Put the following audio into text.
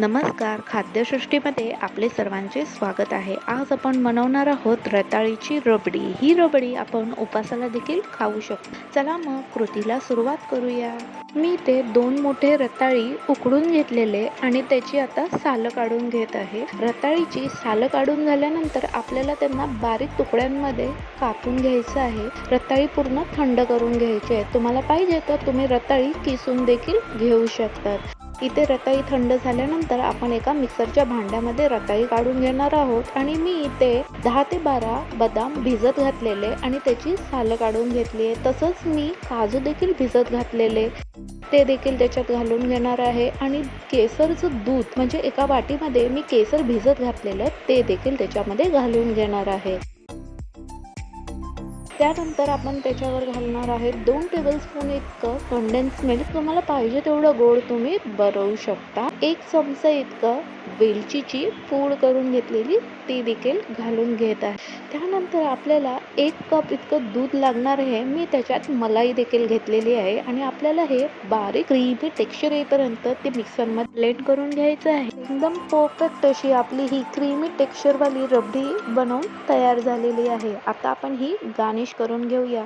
नमस्कार. खाद्यसृष्टीमध्ये आपले सर्वांचे स्वागत आहे. आज आपण बनवणार आहोत रताळीची रबडी. ही रबडी आपण उपासाला देखील खाऊ शकतो. चला मग कृतीला सुरुवात करूया. मी ते दोन मोठे रताळी उकडून घेतलेले आणि त्याची आता सालं काढून घेत आहे. रताळीची सालं काढून झाल्यानंतर आपल्याला त्यांना बारीक तुकड्यांमध्ये कापून घ्यायचं आहे. रताळी पूर्ण थंड करून घ्यायची आहे. तुम्हाला पाहिजे तर तुम्ही रताळी किसून देखील घेऊ शकतात. इथे रताई थंड झाल्यानंतर आपण एका मिक्सरच्या भांड्यामध्ये रताई काढून घेणार आहोत. आणि मी इथे दहा ते बारा बदाम भिजत घातलेले आणि त्याची सालं काढून घेतली आहे. तसंच मी काजू देखील भिजत घातलेले. ते देखील त्याच्यात घालून घेणार आहे. आणि केसरचं दूध म्हणजे एका वाटीमध्ये मी केसर भिजत घातलेलं आहे. ते देखील त्याच्यामध्ये घालून घेणार आहे. त्यानंतर आपण त्याच्यावर घालणार आहे दोन टेबलस्पून इतकं कंडेन्स मिल्क तुम्हाला पाहिजे तेवढं गोड तुम्ही बरवू शकता. एक चमचा इतकं वेलचीची पूड करून घेतलेली ती देखील घालून घेत आहे. त्यानंतर आपल्याला एक कप इतकं दूध लागणार आहे. मी त्याच्यात मलाई देखील घेतलेली आहे आणि आपल्याला हे बारीक क्रीमी टेक्स्चर येईपर्यंत ते मिक्सरमध्ये ब्लेंड करून घ्यायचं आहे. एकदम परफेक्ट अशी आपली ही क्रीमी टेक्स्चरवाली रबडी बनवून तयार झालेली आहे. आता आपण ही गार्निश करून घेऊया.